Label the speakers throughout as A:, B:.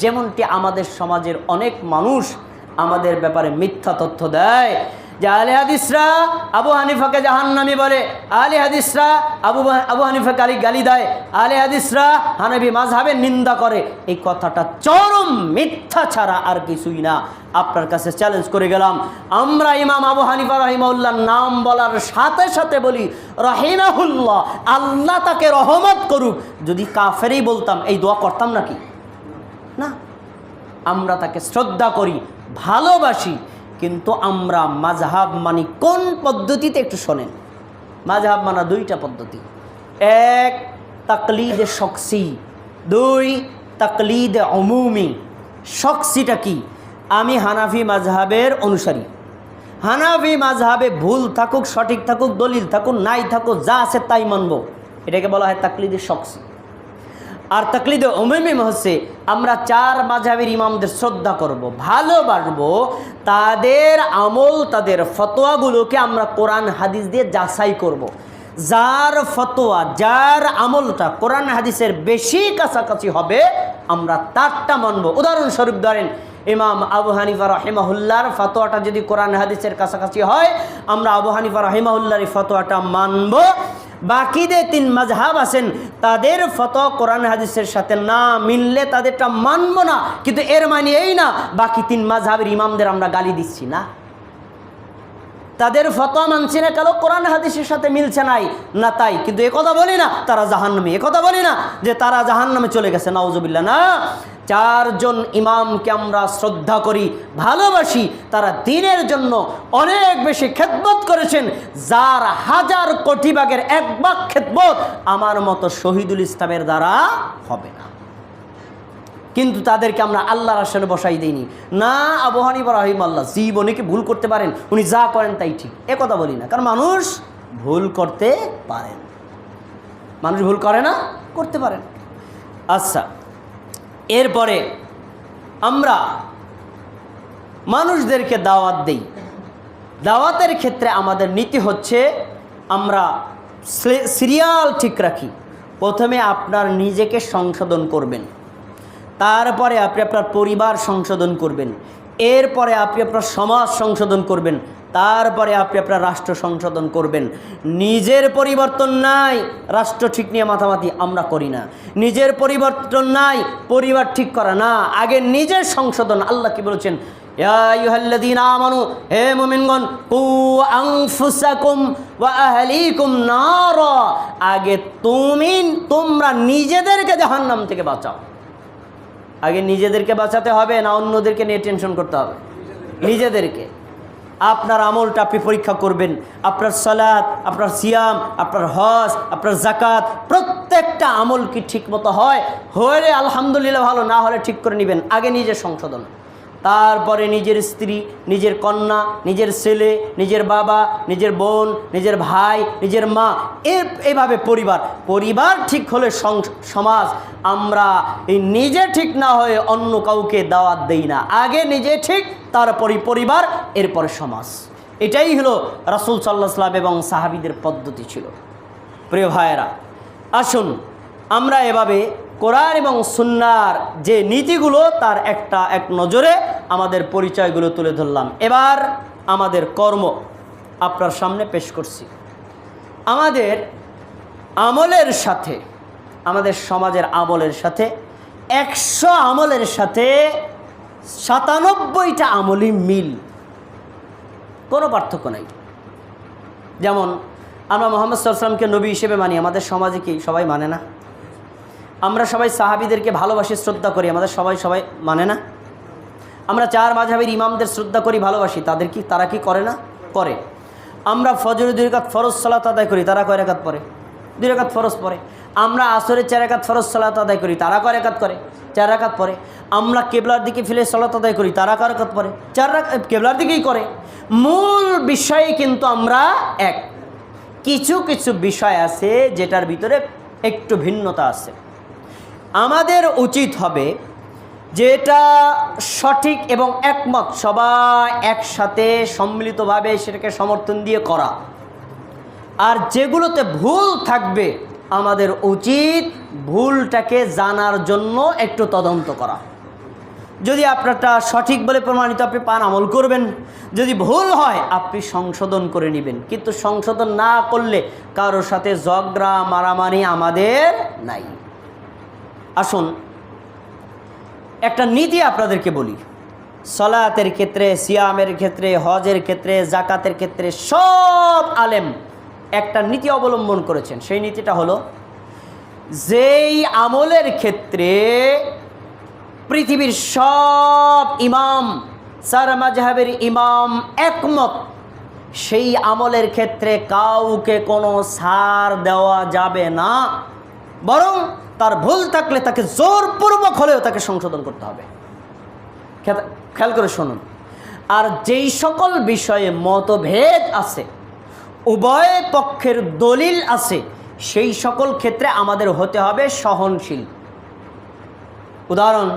A: যেমনটি আমাদের সমাজের অনেক মানুষ আমাদের ব্যাপারে মিথ্যা তথ্য দেয়। যে আলে হাদিসরা আবু হানিফাকে জাহান্নামি বলে, আলে হাদিসরা আবু আবু হানিফাকে আলী গালি দেয়, আলে হাদিসরা হানবি মাঝহাবের নিন্দা করে। এই কথাটা চরম মিথ্যা ছাড়া আর কিছুই না। আপনার কাছে চ্যালেঞ্জ করে গেলাম। আমরা ইমাম আবু হানিফা রহিমাউল্লাহ নাম বলার সাথে সাথে বলি, রহিমাহুল্লাহ, আল্লাহ তাকে রহমত করুক। যদি কাফেরই বলতাম, এই দোয়া করতাম নাকি? আমরা তাকে শ্রদ্ধা করি, ভালোবাসি, কিন্তু আমরা মাঝহাব মানি কোন পদ্ধতিতে একটু শোনেন। মাঝহাব মানা দুইটা পদ্ধতি। এক, তাকলিদে শক্সি দুই, তাকলিদে অমুমি। শক্সিটা কি? আমি হানাফি মাঝহাবের অনুসারী। হানাফি মাঝহাবে ভুল থাকুক, সঠিক থাকুক, দলিল থাকুক, নাই থাকুক, যা আছে তাই মানব। এটাকে বলা হয় তাকলিদে শখসি। আর তাকলিদে অমিমিম হচ্ছে আমরা চার মাঝাবের ইমামদের শ্রদ্ধা করব ভালোবাসবো তাদের আমল, তাদের ফতোয়াগুলোকে আমরা কোরআন, হাদিস দিয়ে যাচাই করব। যার ফতোয়া, যার আমলটা কোরআন, হাদিসের বেশি কাছাকাছি হবে, আমরা তারটা মানব। উদাহরণস্বরূপ ধরেন, ইমাম আবু হানিফা রহেমাহুল্লার ফতোয়াটা যদি কোরআন, হাদিসের কাছাকাছি হয়, আমরা আবু হানিফা রহেমাহুল্লার এই ফতোয়াটা মানব। বাকিদের তিন মাঝহাব আছেন, তাদের ফত কোরআন হাদিসের সাথে না মিললে তাদেরটা মানব না, কিন্তু এর মানে এই না, বাকি তিন মাঝহাবের ইমামদের আমরা গালি দিচ্ছি না। তাদের ফতোয়া মানছি না কেন? কোরআন হাদিসের সাথে মিলছে নাই? না তাই। কিন্তু একথা বলি না, তারা জাহান্নামে। একথা বলি না যে তারা জাহান্নামে চলে গেছে নাউজুবিল্লা না, চারজন ইমামকে আমরা শ্রদ্ধা করি, ভালোবাসি, তারা দিনের জন্য অনেক বেশি খেদমত করেছেন, যার হাজার কোটি ভাগের এক ভাগ খেদমত আমার মতো শহীদুল ইসলামের দ্বারা হবে না। কিন্তু তাদেরকে আমরা আল্লাহর আসলে বসাই দিইনি। না আবহানি বা রাহিম আল্লাহ জীবনে ভুল করতে পারেন? উনি যা করেন তাই ঠিক। এ কথা বলি না, কারণ মানুষ ভুল করতে পারেন মানুষ ভুল করে না, করতে পারেন আচ্ছা এরপরে আমরা মানুষদেরকে দাওয়াত দেই। দাওয়াতের ক্ষেত্রে আমাদের নীতি হচ্ছে আমরা সিরিয়াল ঠিক রাখি। প্রথমে আপনার নিজেকে সংশোধন করবেন। তারপরে আপনি আপনার পরিবার সংশোধন করবেন। এরপরে আপনি আপনার সমাজ সংশোধন করবেন। তারপরে আপনি আপনার রাষ্ট্র সংশোধন করবেন। নিজের পরিবর্তন নাই, রাষ্ট্র ঠিক নিয়ে মাথামাতি আমরা করি না। নিজের পরিবর্তন নাই, পরিবার ঠিক করা না। আগে নিজের সংশোধন আল্লাহ কি বলেছেন হে আগে তুমি, তোমরা নিজেদেরকে জাহান্নাম থেকে বাঁচাও। আগে নিজেদেরকে বাঁচাতে হবে, না অন্যদেরকে নিয়ে টেনশন করতে হবে। নিজেদেরকে। আপনার আমলটা আপনি পরীক্ষা করবেন। আপনার সালাদ আপনার সিয়াম, আপনার হজ, আপনার জাকাত প্রত্যেকটা আমল কি ঠিক মতো হয় হলে আলহামদুলিল্লাহ ভালো, না হলে ঠিক করে নেবেন। আগে নিজের সংশোধন। তারপরে নিজের স্ত্রী, নিজের কন্যা, নিজের ছেলে, নিজের বাবা, নিজের বোন, নিজের ভাই, নিজের মা, এ, এভাবে পরিবার। পরিবার ঠিক হলে সমাজ আমরা এই নিজে ঠিক না হয়ে অন্য কাউকে দাওয়াত দেই না। আগে নিজে ঠিক তারপরে পরিবার, এরপরে সমাজ। এটাই হলো রাসুল সাল্লাহ সাল্লাম এবং সাহাবিদের পদ্ধতি ছিল। প্রিয় ভাইয়েরা, আসুন আমরা এভাবে কোরআন এবং সুন্নার যে নীতিগুলো, তার একটা এক নজরে আমাদের পরিচয়গুলো তুলে ধরলাম। এবার আমাদের কর্ম আপনার সামনে পেশ করছি। আমাদের আমলের সাথে, আমাদের সমাজের আমলের সাথে, একশো আমলের সাথে সাতানব্বইটা আমলই মিল। কোনো পার্থক্য নাই। যেমন আমরা মোহাম্মদ সাল্লামকে নবী হিসেবে মানি, আমাদের সমাজে কি সবাই মানে না? আমরা সবাই সাহাবিদেরকে ভালোবাসি, শ্রদ্ধা করি, আমাদের সবাই সবাই মানে না? আমরা চার মাঝাবের ইমামদের শ্রদ্ধা করি, ভালোবাসি, তাদের কি, তারা কি করে না? করে। আমরা ফজর দুই রেখাত ফরজ সালাত আদায় করি, তারা কয় রেখাত পরে দুই রেখাত ফরজ পরে আমরা আসরে চার একাত ফরজ সালাত আদায় করি, তারা কয় রেখাত করে? চার রাকাত পরে আমরা কেবলার দিকে ফিরে সালাত আদায় করি, তারা কয় রেখাত পরে চার রাকাত কেবলার দিকেই করে। মূল বিষয়ে কিন্তু আমরা এক। কিছু কিছু বিষয় আছে যেটার ভিতরে একটু ভিন্নতা আছে। আমাদের উচিত হবে যেটা সঠিক এবং একমত, সবাই একসাথে সম্মিলিতভাবে সেটাকে সমর্থন দিয়ে করা। আর যেগুলোতে ভুল থাকবে, আমাদের উচিত ভুলটাকে জানার জন্য একটু তদন্ত করা। যদি আপনারটা সঠিক বলে প্রমাণিত, আপনি পান আমল করবেন। যদি ভুল হয়, আপনি সংশোধন করে নেবেন। কিন্তু সংশোধন না করলে কারোর সাথে ঝগড়া, মারামারি আমাদের নাই। আসুন, একটা নীতি আপনাদেরকে বলি। সলাতের ক্ষেত্রে, সিয়ামের ক্ষেত্রে, হজের ক্ষেত্রে জাকাতের ক্ষেত্রে সব আলেম একটা নীতি অবলম্বন করেছেন। সেই নীতিটা হলো, যেই আমলের ক্ষেত্রে পৃথিবীর সব ইমাম, সার মাঝহাবের ইমাম একমত, সেই আমলের ক্ষেত্রে কাউকে কোনো সার দেওয়া যাবে না। বরং তার ভুল থাকলে তাকে জোরপূর্বক হলেও তাকে সংশোধন করতে হবে। খেয়াল করে শুনুন। আর যেই সকল বিষয়ে মতভেদ আছে, উভয় পক্ষের দলিল আছে, সেই সকল ক্ষেত্রে আমাদের হতে হবে সহনশীল। উদাহরণ,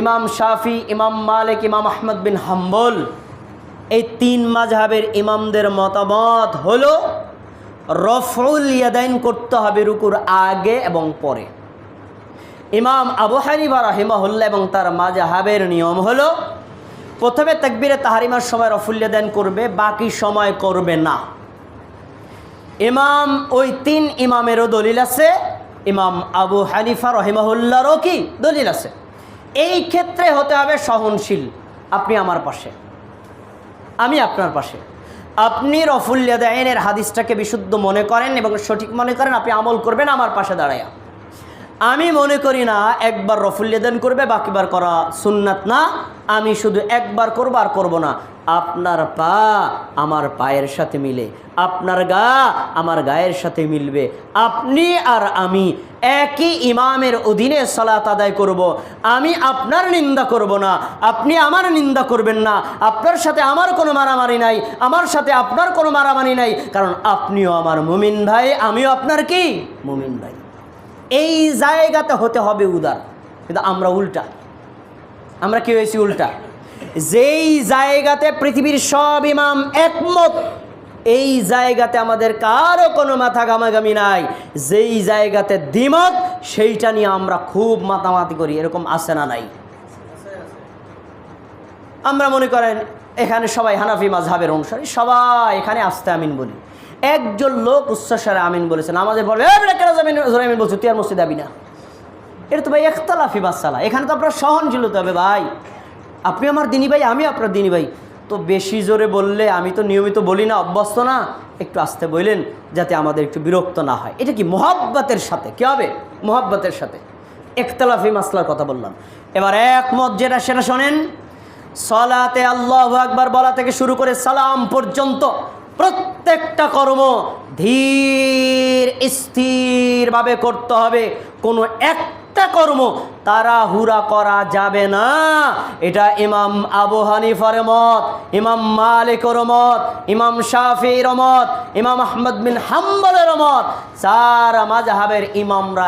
A: ইমাম শাফি, ইমাম মালিক, ইমাম আহমদ বিন হাম্বল, এই তিন মাঝহাবের ইমামদের মতামত হলো রফউল ইয়াদাইন করতে হবে রুকুর আগে এবং পরে। ইমাম আবু হানিফা রাহিমাহুল্লাহ এবং তার মাজাহাবের নিয়ম হলো, প্রথমে তাকবিরে তাহারিমার সময় রফুল্লিয়া দান করবে, বাকি সময় করবে না। ইমাম, ওই তিন ইমামেরও দলিল আছে, ইমাম আবু হানিফা রহিমাহুল্লাহরও কি দলিল আছে। এই ক্ষেত্রে হতে হবে সহনশীল। আপনি আমার পাশে। আমি আপনার পাশে। আপনি রফুল্লিয়া দাইনের হাদিসটাকে বিশুদ্ধ মনে করেন এবং সঠিক মনে করেন, আপনি আমল করবেন আমার পাশে দাঁড়ায়া। আমি মনে করি না একবার রফুল্লেদান করবে, বাকিবার করা সুন্নাত না। আমি শুধু একবার করব আর করব না। আপনার পা আমার পায়ের সাথে মিলে, আপনার গা আমার গায়ের সাথে মিলবে। আপনি আর আমি একই ইমামের অধীনে সালাত আদায় করব। আমি আপনার নিন্দা করব না। আপনি আমার নিন্দা করবেন না। আপনার সাথে আমার কোনো মারামারি নাই। আমার সাথে আপনার কোনো মারামারি নাই। কারণ আপনিও আমার মুমিন ভাই, আমিও আপনার কি? মুমিন ভাই। এই জায়গাতে হতে হবে উদার। কিন্তু আমরা উল্টা। আমরা কি হয়েছি উল্টা? যেই জায়গাতে পৃথিবীর সব ইমাম একমত, এই জায়গাতে আমাদের কারও কোনো মাথা গামাগামি নাই। যেই জায়গাতে দ্বিমত, সেইটা নিয়ে আমরা খুব মাতামাতি করি। এরকম আছে না নাই? আমরা মনে করেন, এখানে সবাই হানাফি মাজহাবের অনুসারী, সবাই এখানে আসতে আমিন বলি। একজন লোক উচ্চস্বরে আমিন বলেছেন আমাদের বলবে "এই বেটা, কেন যাবেন জোরে আমিন বলছো? তুই আর মসজিদ যাবি না। এটা তো ভাই একতলাফি বাসালা এখানে তো আপনার সহনশীল হতে হবে ভাই। আপনি আমার দিনী ভাই আমি আপনার দিনী ভাই। তো বেশি জোরে বললে আমি তো নিয়মিত বলি না অভ্যস্ত না। একটু আসতে বললেন যাতে আমাদের একটু বিরক্ত না হয়। এটা কি মোহাব্বতের সাথে? কী হবে? মোহাব্বতের সাথে। একতলাফি মাসলার কথা বললাম। এবার একমত যেটা সেটা শোনেন। সলাতে আল্লাহ আকবার বলা থেকে শুরু করে সালাম পর্যন্ত প্রত্যেকটা কর্ম ধীর, স্থিরভাবে করতে হবে। কোনো একটা কর্ম তাড়াহুড়া করা যাবে না। এটা ইমাম আবু হানিফার মত, ইমাম মালিকর মত, ইমাম শাফির মত, ইমাম আহমদ বিন হাম্বলের মত। চার মাজাহাবের ইমামরা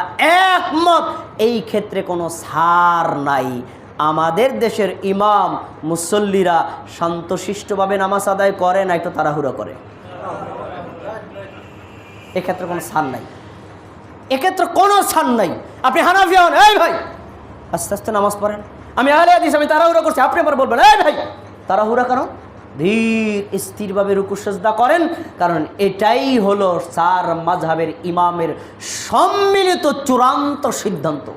A: একমত, এই ক্ষেত্রে কোনো সার নাই। আমাদের দেশের ইমাম, মুসল্লিরা শান্তশিষ্টভাবে নামাজ আদায় করে না, একটু তাড়াহুড়ো করে। এক্ষেত্রে কোনো ছাড় নাই। এক্ষেত্রে কোনো ছাড় নাই। আপনি হানাফি হন, এই ভাই! আস্তে আস্তে নামাজ পড়েন। আমি আলে আদিস আমি তাড়াহুড়ো করছি, আপনি আবার বলবেন, এই ভাই! তাড়াহুড়া কেন? ধীর, স্থিরভাবে রুকু করেন, কারণ এটাই হলো চার মাঝহাবের ইমামের সম্মিলিত চূড়ান্ত সিদ্ধান্ত।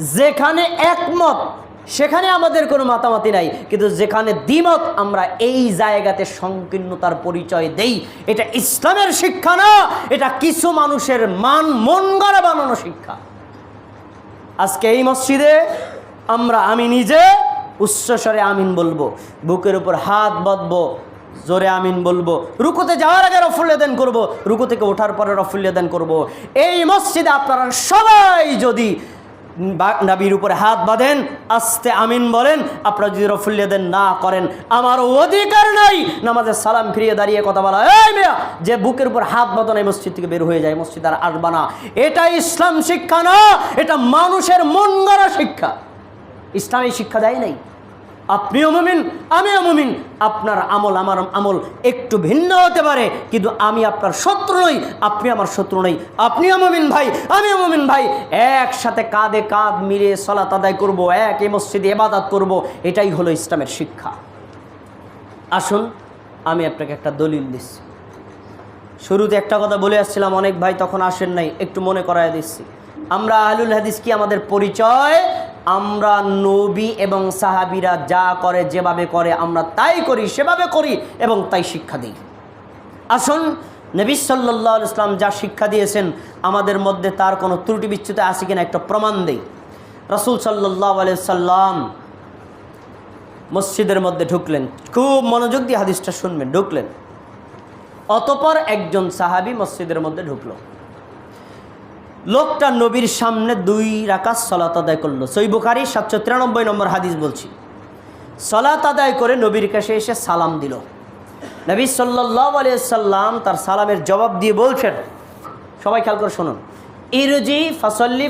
A: যেখানে একমত সেখানে আমাদের কোনো মাতামাতি নাই, কিন্তু যেখানে দ্বিমত আমরা এই জায়গাতে সংকীর্ণতার পরিচয় দেই, এটা ইসলামের শিক্ষা না, এটা কিছু মানুষের মান মন গড়া বানানো শিক্ষা। আজকে এই মসজিদে আমরা, আমি নিজে উচ্চস্বরে আমিন বলব, বুকের উপর হাত বাঁধবো, জোরে আমিন বলব, রুকুতে যাওয়ার আগে রফুল্লেদান করব, রুকু থেকে ওঠার পরে রফুল্লেদান করব। এই মসজিদে আপনারা সবাই যদি নাবির উপরে হাত বাঁধেন, আস্তে আমিন বলেন, আপনারা যদি রফুল্লেদান না করেন, আমার অধিকার নাই। নামাজের সালাম ফিরিয়ে দাঁড়িয়ে কথা বলা, এই মেয়া, যে বুকের উপর হাত বাঁধন এই মসজিদ থেকে বের হয়ে যায়, মসজিদ আর আসবা না। এটা ইসলাম শিক্ষা না, এটা মানুষের মন গড়া শিক্ষা। ইসলামী শিক্ষা দেয় নাই। আপনিও মুমিন, আমিও মুমিন। আপনার আমল আমার আমল একটু ভিন্ন হতে পারে, কিন্তু আমি আপনার শত্রু নই, আপনি আমার শত্রু নই। আপনিও মুমিন ভাই, আমিও মুমিন ভাই। একসাথে কাঁধে কাঁধ মিলে সলাত আদায় করব, এক এ মসজিদে এবাদাত করব, এটাই হলো ইসলামের শিক্ষা। আসুন, আমি আপনাকে একটা দলিল দিচ্ছি। শুরুতে একটা কথা বলে আসছিলাম, অনেক ভাই তখন আসেন নাই, একটু মনে করায় দিচ্ছি। আমরা আহলুল হাদিস কি আমাদের পরিচয় আমরা নবী এবং সাহাবিরা যা করে, যেভাবে করে, আমরা তাই করি, সেভাবে করি এবং তাই শিক্ষা দিই। আসুন, নবী সাল্লাহ ইসলাম যা শিক্ষা দিয়েছেন, আমাদের মধ্যে তার কোনো ত্রুটি বিচ্যুতি আছে কিনা একটা প্রমাণ দেই। রসুল সাল্লাহ সাল্লাম মসজিদের মধ্যে ঢুকলেন। খুব মনোযোগ দিয়ে হাদিসটা শুনবেন, ঢুকলেন। অতপর একজন সাহাবি মসজিদের মধ্যে ঢুকলো। লোকটা নবীর সামনে দুই রাকাত সলাত আদায় করল। সই বুখারি সাতশো তিরানব্বই নম্বর হাদিস বলছি। সলাত আদায় করে নবীর কাছে এসে সালাম দিল। নবী সাল্লাহ সাল্লাম তার সালামের জবাব দিয়ে বলছেন, সবাই খেয়াল করে শুনুন, ইরুজি ফসল্লি